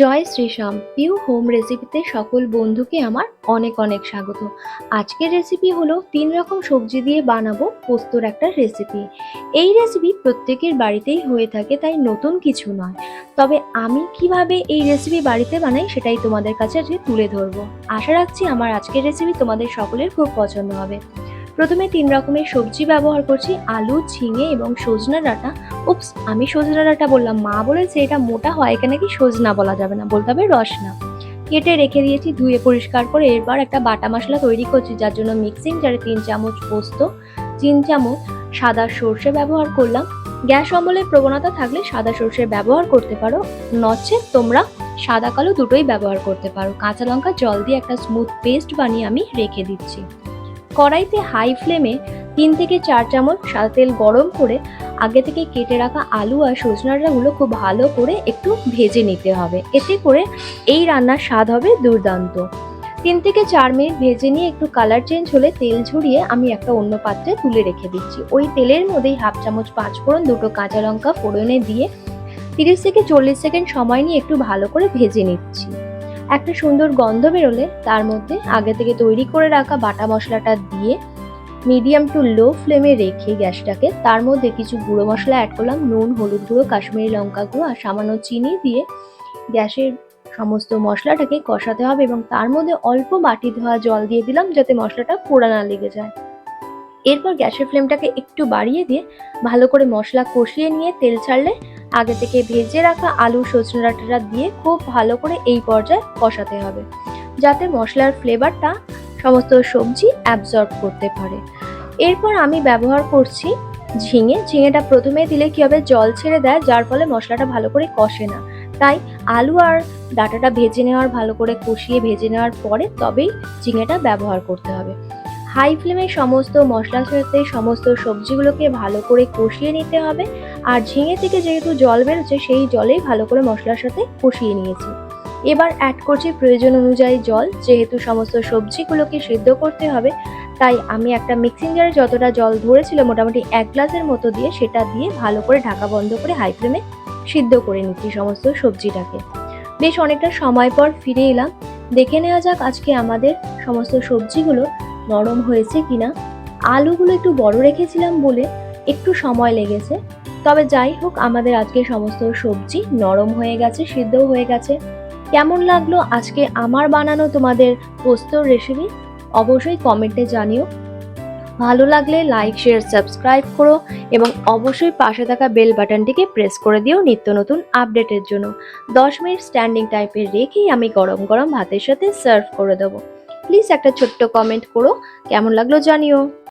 জয় শ্রীশ্যাম Piu home রেসিপিতে সকল বন্ধুকে আমার অনেক অনেক স্বাগত। আজকের রেসিপি হলো তিন রকম সবজি দিয়ে বানাবো পোস্তর একটা রেসিপি এই রেসিপি প্রত্যেকের বাড়িতেই হয়ে থাকে, তাই নতুন কিছু নয়। তবে আমি কীভাবে এই রেসিপি বাড়িতে বানাই সেটাই তোমাদের কাছে আজকে তুলে ধরবো। আশা রাখছি আমার আজকের রেসিপি তোমাদের সকলের খুব পছন্দ হবে। প্রথমে তিন রকমের সবজি ব্যবহার করছি, আলু, ঝিঙে এবং সজনা ডাঁটা। উপস আমি সজনা ডাঁটা বললাম, মা বলেছে এটা মোটা হয় এখানে কি সজনা বলা যাবে না, বলতে হবে রসনা। কেটে রেখে দিয়েছি, ধুয়ে পরিষ্কার করে এরপর একটা বাটা মশলা তৈরি করছি, যার জন্য মিক্সিং জারে তিন চামচ পোস্ত, তিন চামচ সাদা সর্ষে ব্যবহার করলাম। গ্যাস অম্বলের প্রবণতা থাকলে সাদা সর্ষের ব্যবহার করতে পারো। নচেত তোমরা সাদা কালো দুটোই ব্যবহার করতে পারো। কাঁচা লঙ্কা জল দিয়ে একটা স্মুথ পেস্ট বানিয়ে আমি রেখে দিচ্ছি। কড়াইতে হাই ফ্লেমে তিন থেকে চার চামচ সাদা তেল গরম করে আগে থেকে কেটে রাখা আলু আর সজনা ডাঁটাগুলো খুব ভালো করে একটু ভেজে নিতে হবে। এতে করে এই রান্নার স্বাদ হবে দুর্দান্ত। তিন থেকে চার মিনিট ভেজে নিয়ে একটু কালার চেঞ্জ হলে তেল ঝরিয়ে আমি একটা অন্য পাত্রে তুলে রেখে দিচ্ছি। ওই তেলের মধ্যেই হাফ চামচ পাঁচ ফোড়ন দুটো কাঁচা লঙ্কা ফোড়নে দিয়ে তিরিশ থেকে চল্লিশ সেকেন্ড সময় নিয়ে একটু ভালো করে ভেজে নিচ্ছি। একটা সুন্দর গন্ধ বেরোলে তার মধ্যে আগে থেকে তৈরি করে রাখা বাটা মশলাটা দিয়ে মিডিয়াম টু লো ফ্লেমে রেখে গ্যাসটাকে, তার মধ্যে কিছু গুঁড়ো মশলা অ্যাড করলাম, নুন, হলুদ গুঁড়ো, কাশ্মীরি লঙ্কা গুঁড়ো আর সামান্য চিনি দিয়ে গ্যাসের সমস্ত মশলাটাকে কষাতে হবে এবং তার মধ্যে অল্প বাটি ধোয়া জল দিয়ে দিলাম যাতে মশলাটা পোড়া না লেগে যায়। এরপর গ্যাসের ফ্লেমটাকে একটু বাড়িয়ে দিয়ে ভালো করে মশলা কষিয়ে নিয়ে তেল ছাড়লে আগে থেকে ভেজে রাখা আলু সজনে ডাঁটাটা দিয়ে খুব ভালো করে এই পর্যায়ে কষাতে হবে, যাতে মশলার ফ্লেভারটা সমস্ত সবজি অ্যাবজর্ব করতে পারে। এরপর আমি ব্যবহার করছি ঝিঙে। ঝিঙেটা প্রথমে দিলে কি হবে? জল ছেড়ে দেয়, যার ফলে মশলাটা ভালো করে কষে না। তাই আলু আর ডাটাটা ভেজে নেওয়ার, ভালো করে কষিয়ে ভেজে নেওয়ার পরে তবেই ঝিঙেটা ব্যবহার করতে হবে। হাই ফ্লেমে সমস্ত মশলার সাথে সমস্ত সবজিগুলোকে ভালো করে কষিয়ে নিতে হবে। আর ঝিঙে থেকে যেহেতু জল বেরোচ্ছে, সেই জলেই ভালো করে মশলার সাথে কষিয়ে নিয়েছি। এবার অ্যাড করছি প্রয়োজন অনুযায়ী জল। যেহেতু সমস্ত সবজিগুলোকে সিদ্ধ করতে হবে, তাই আমি একটা মিক্সিং জারে যতটা জল ধরেছিল মোটামুটি এক গ্লাসের মতো দিয়ে সেটা দিয়ে ভালো করে ঢাকা বন্ধ করে হাই ফ্লেমে সিদ্ধ করে নিচ্ছি সমস্ত সবজিটাকে। বেশ অনেকটা সময় পর ফিরে এলাম। দেখে নেওয়া যাক আজকে আমাদের সমস্ত সবজিগুলো নরম হয়েছে কিনা। আলুগুলো একটু বড় রেখেছিলাম বলে একটু সময় লেগেছে। তবে যাই হোক, আমাদের আজকে সমস্ত সবজি নরম হয়ে গেছে, সিদ্ধও হয়ে গেছে। কেমন লাগল আজকে আমার বানানো তোমাদের পোস্তর রেসিপি অবশ্যই কমেন্টে জানিও। ভালো লাগলে লাইক শেয়ার সাবস্ক্রাইব করো এবং অবশ্যই পাশে থাকা বেল বাটনটিকে প্রেস করে দিও নিত্য নতুন আপডেটের জন্য। দশ মিনিট স্ট্যান্ডিং টাইপে রেখেই আমি গরম গরম ভাতের সাথে সার্ভ করে দেবো। প্লিজ একটা ছোট্ট কমেন্ট করো। কেমন লাগল জানিও।